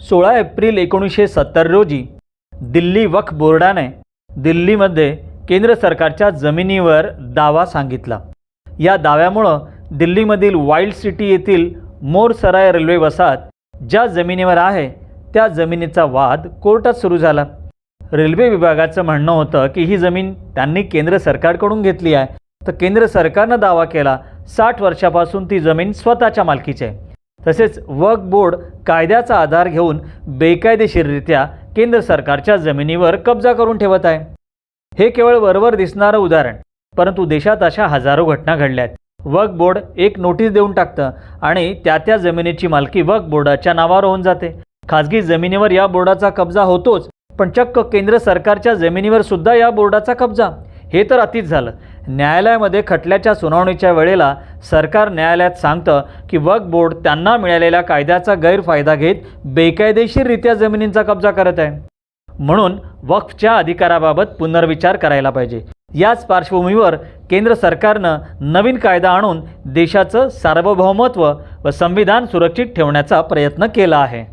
सोळा एप्रिल एकोणीसशे सत्तर रोजी दिल्ली वक्फ बोर्डाने दिल्लीमध्ये केंद्र सरकारच्या जमिनीवर दावा सांगितला. या दाव्यामुळं दिल्लीमधील वाईल्ड सिटी येथील मोरसराय रेल्वे वसाहत ज्या जमिनीवर आहे त्या जमिनीचा वाद कोर्टात सुरू झाला. रेल्वे विभागाचं म्हणणं होतं की ही जमीन त्यांनी केंद्र सरकारकडून घेतली आहे. तर केंद्र सरकारनं दावा केला साठ वर्षापासून ती जमीन स्वतःच्या मालकीची आहे. तसेच वक्फ बोर्ड कायद्याचा आधार घेऊन बेकायदेशीररित्या केंद्र सरकारच्या जमिनीवर कब्जा करून ठेवत आहे. हे केवळ वरवर दिसणारं उदाहरण परंतु देशात अशा हजारो घटना घडल्या आहेत वक्फ बोर्ड एक नोटीस देऊन टाकतं आणि त्या त्या जमिनीची मालकी वक्फ बोर्डाच्या नावावर होऊन जाते. खाजगी जमिनीवर या बोर्डाचा कब्जा होतोच पण चक्क केंद्र सरकारच्या जमिनीवर सुद्धा या बोर्डाचा कब्जा. हे तर अतीच झालं. न्यायालयामध्ये खटल्याच्या सुनावणीच्या वेळेला सरकार न्यायालयात सांगतं की वक्फ बोर्ड त्यांना मिळालेल्या कायद्याचा गैरफायदा घेत बेकायदेशीररित्या जमिनींचा कब्जा करत आहे. म्हणून वक्फच्या अधिकाराबाबत पुनर्विचार करायला पाहिजे. याच पार्श्वभूमीवर केंद्र सरकारनं नवीन कायदा आणून देशाचं सार्वभौमत्व व संविधान सुरक्षित ठेवण्याचा प्रयत्न केला आहे.